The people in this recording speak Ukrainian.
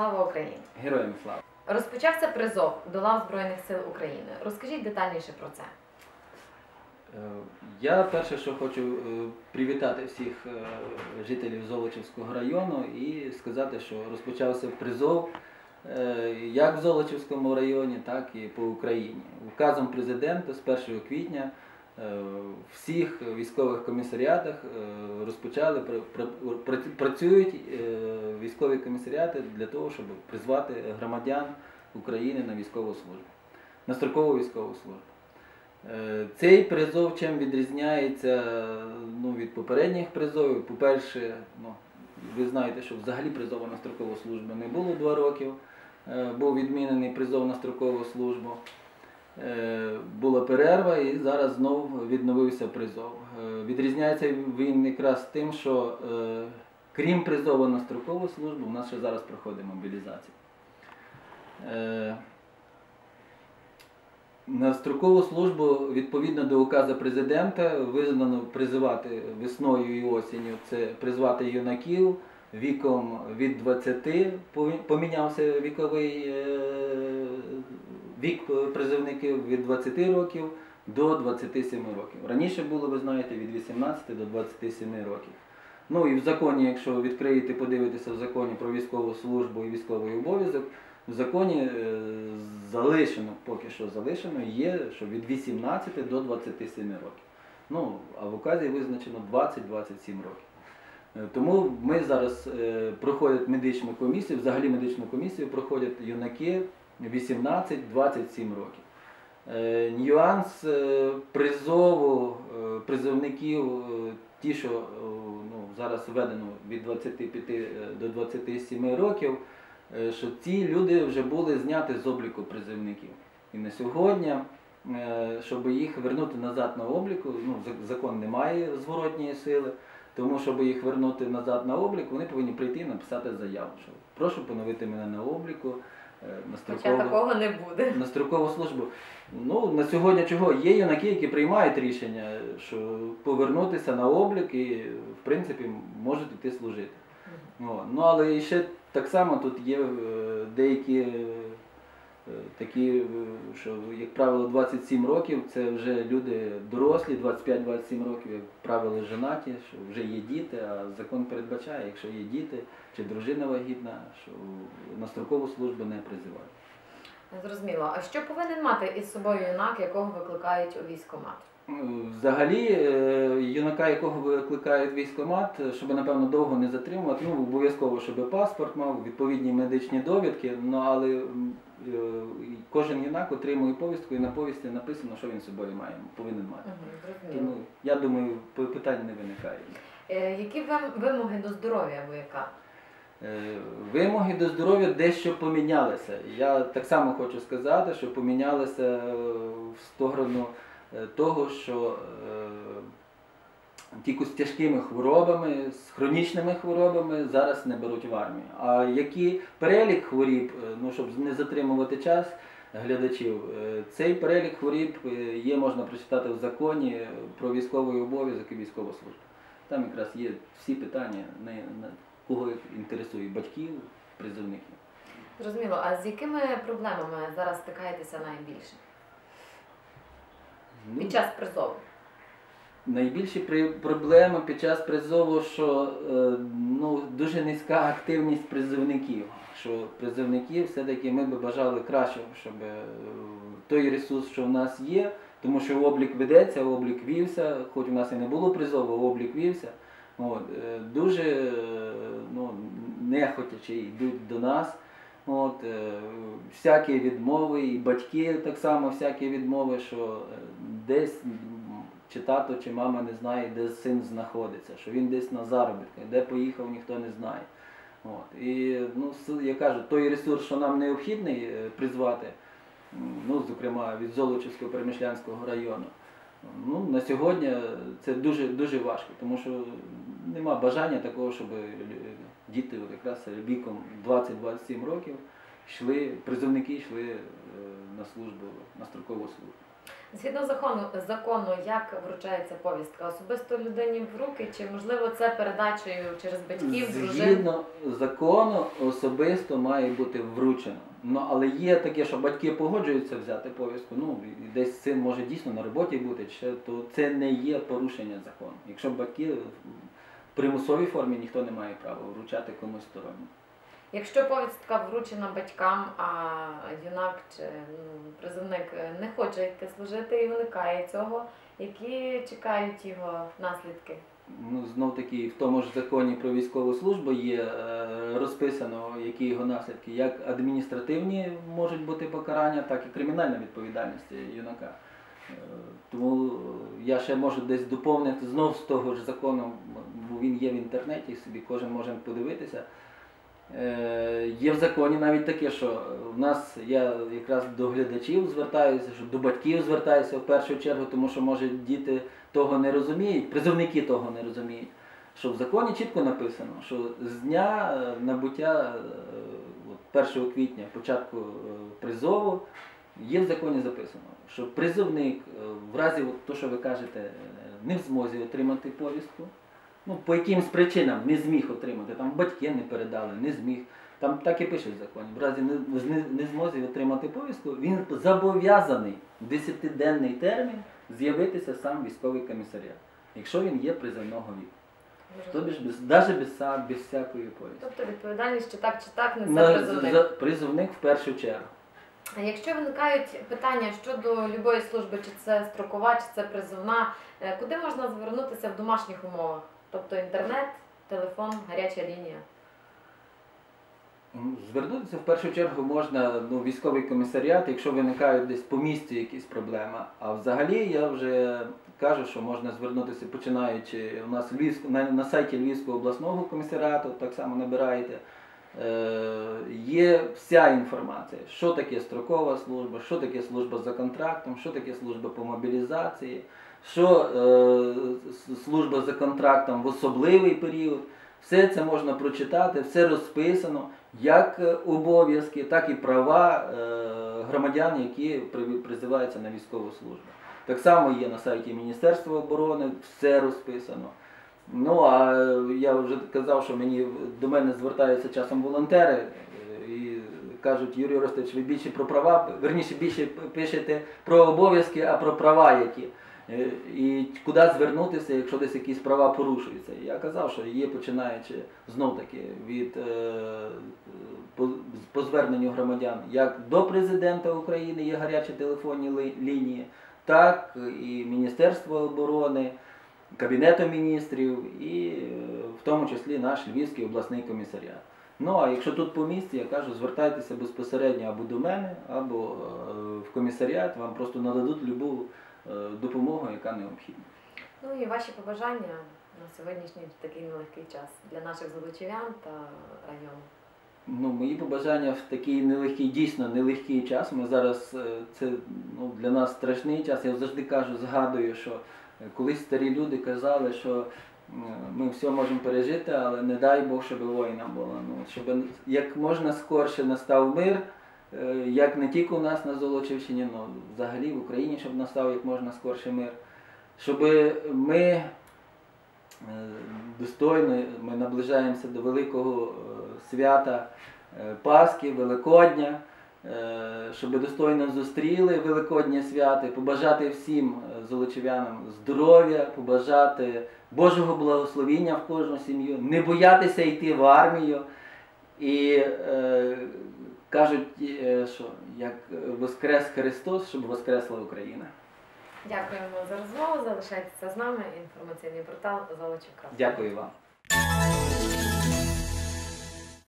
Слава Україні! Героям слава! Розпочався призов до лав Збройних сил України. Розкажіть детальніше про це. Е, Я перше, що хочу е, привітати всіх е, жителів Золочівського району і сказати, що розпочався призов як в Золочівському районі, так і по Україні. Указом президента з 1 квітня всіх військових комісаріатах е, розпочали пр- пр- пр- працюють е, військові комісаріати для того, щоб призвати громадян України на військову службу, на строкову військову службу. Е, Цей призов чим відрізняється ну, від попередніх призовів. По-перше, ну, ви знаєте, що взагалі призову на строкову службу не було два роки. Е, Був відмінений призов на строкову службу. Е, Була перерва і зараз знову відновився призов. Е, Відрізняється він якраз тим, що е, крім призову на строкову службу, у нас ще зараз проходить мобілізація. На строкову службу відповідно до указу президента визнано призивати весною і осінню. Це призвати юнаків віком від 20, помінявся віковий вік призивників від 20 років до 27 років. Раніше було, ви знаєте, від 18 до 27 років. Ну і в законі, якщо відкриєте, подивитеся в законі про військову службу і військовий обов'язок, в законі е, залишено, поки що залишено, є, що від 18 до 27 років. Ну, а в указі визначено 20-27 років. Е, Тому ми зараз е, проходять медичну комісію, взагалі медичну комісію проходять юнаки 18-27 років. Е, Нюанс е, призову е, призовників, ті, що ну, зараз введено від 25 е, до 27 років, що ці люди вже були зняті з обліку призовників. І на сьогодні, щоб їх вернути назад на обліку, ну, закон не має зворотньої сили, тому щоб їх вернути назад на облік, вони повинні прийти і написати заяву, що прошу поновити мене на обліку. Е, строкову, Хоча такого не буде. на строкову службу. Ну, на сьогодні чого? Є юнаки, які приймають рішення, що повернутися на облік і, в принципі, можуть йти служити. О, ну, але ще так само тут є е, деякі такі, е, що, як правило, 27 років це вже люди дорослі, 25-27 років, як правило, женаті, що вже є діти, а закон передбачає, якщо є діти чи дружина вагітна, що на строкову службу не призивають. Зрозуміло. А що повинен мати із собою юнак, якого викликають у військкомат? Взагалі, е, юнака, якого викликають військкомат, щоб напевно довго не затримувати, ну обов'язково, щоб паспорт мав, відповідні медичні довідки. Ну але е, кожен юнак отримує повістку і на повісті написано, що він з собою має, повинен мати. Тому я думаю, питань не виникає. Е, Які вим- вимоги до здоров'я вояка? Е, Вимоги до здоров'я дещо помінялися. Я так само хочу сказати, що помінялися е, в сторону е, того, що е, тільки з тяжкими хворобами, з хронічними хворобами зараз не беруть в армію. А який перелік хворіб, е, ну щоб не затримувати час глядачів, е, цей перелік хворіб е, є, можна прочитати в законі про військовий обов'язок і військову службу. Там якраз є всі питання, кого інтересує батьків, призовників. Зрозуміло. А з якими проблемами зараз стикаєтеся найбільше Ну, під час призову? Найбільші при- проблеми під час призову, що е, ну, дуже низька активність призовників. Що призовників все-таки ми би бажали кращого, щоб е, той ресурс, що в нас є, тому що облік ведеться, облік вівся, хоч у нас і не було призову, облік вівся. От, е, дуже ну, нехотячи йдуть до нас. От, всякі відмови, і батьки так само всякі відмови, що десь чи тато, чи мама не знає, де син знаходиться, що він десь на заробітках, де поїхав, ніхто не знає. От. І ну, я кажу, той ресурс, що нам необхідний е, призвати, ну, зокрема від Золочівського Перемишлянського району, ну, на сьогодні це дуже, дуже важко, тому що нема бажання такого, щоб е, діти якраз віком 20-27 років йшли, призовники йшли е, на службу, на строкову службу. Згідно закону, закону, як вручається повістка? Особисто людині в руки, чи можливо це передачею через батьків, дружин? Згідно закону особисто має бути вручено. Ну, але є таке, що батьки погоджуються взяти повістку. Ну, і десь син може дійсно на роботі бути, чи, то це не є порушення закону. Якщо батьки в примусовій формі ніхто не має права вручати комусь сторонньому. Якщо повістка вручена батькам, а юнак чи ну, призовник не хоче йти служити і уникає цього, які чекають його наслідки? Ну, знов таки, в тому ж законі про військову службу є е, розписано, які його наслідки, як адміністративні можуть бути покарання, так і кримінальна відповідальність юнака. Е, Тому я ще можу десь доповнити знов з того ж закону, бо він є в інтернеті, собі кожен може подивитися. Е, Є в законі навіть таке, що в нас я якраз до глядачів звертаюся, що до батьків звертаюся в першу чергу, тому що може діти того не розуміють, призовники того не розуміють. Що в законі чітко написано, що з дня е, набуття е, 1 квітня, початку е, призову, є в законі записано, що призовник е, в разі, от то, що ви кажете, е, не в змозі отримати повістку, ну, по якимсь причинам не зміг отримати, там батьки не передали, не зміг. Там так і пише в законі. В разі не, не, не змозі отримати повістку, він зобов'язаний в 10-денний термін з'явитися сам військовий комісаріат, якщо він є призовного віку. Тобі ж без, навіть без, са- без всякої повістки. Тобто відповідальність чи так, чи так несе На- призовник. за- призовник в першу чергу. А Якщо виникають питання щодо любої служби, чи це строкова, чи це призовна, е, куди можна звернутися в домашніх умовах? Тобто інтернет, телефон, гаряча лінія. Звернутися в першу чергу можна ну, військовий комісаріат, якщо виникають десь по місці якісь проблеми. А взагалі я вже кажу, що можна звернутися починаючи у нас Львівськ, на, на сайті Львівського обласного комісаріату, так само набираєте. Е, є вся інформація, що таке строкова служба, що таке служба за контрактом, що таке служба по мобілізації, що е, служба за контрактом в особливий період. Все це можна прочитати, все розписано, як е, обов'язки, так і права е, громадян, які призиваються на військову службу. Так само є на сайті Міністерства оборони, все розписано. Ну а е, я вже казав, що мені до мене звертаються часом волонтери і кажуть, Юрій Ростович, ви більше про права, верніше більше пишете про обов'язки, а про права які. Е, І куди звернутися, якщо десь якісь права порушуються. Я казав, що є починаючи знов таки від е, по, по зверненню громадян, як до президента України є гарячі телефонні лінії, так і Міністерство оборони, Кабінету міністрів і е, в тому числі наш Львівський обласний комісаріат. Ну а якщо тут по місті, я кажу, звертайтеся безпосередньо або до мене, або в комісаріат, вам просто нададуть любу допомогу, яка необхідна. Ну і ваші побажання на сьогоднішній такий нелегкий час для наших золочів'ян та району. Ну, мої побажання в такий нелегкий, дійсно нелегкий час. Ми зараз е, це ну, для нас страшний час. Я завжди кажу, згадую, що е, колись старі люди казали, що е, ми все можемо пережити, але не дай Бог, щоб воїна було. Ну, щоб як можна скорше настав мир, е, як не тільки у нас на Золочівщині, але взагалі в Україні, щоб настав як можна скорше мир. Щоб ми е, достойно ми наближаємося до великого е, свята е, Пасхи, Великодня, е, щоб достойно зустріли Великоднє свято, побажати всім е, золочев'янам здоров'я, побажати Божого благословіння в кожну сім'ю, не боятися йти в армію. І е, кажуть, е, що як Воскрес Христос, щоб Воскресла Україна. Дякуємо за розмову. Залишайтеся з нами. Інформаційний портал Золочівка. Дякую вам.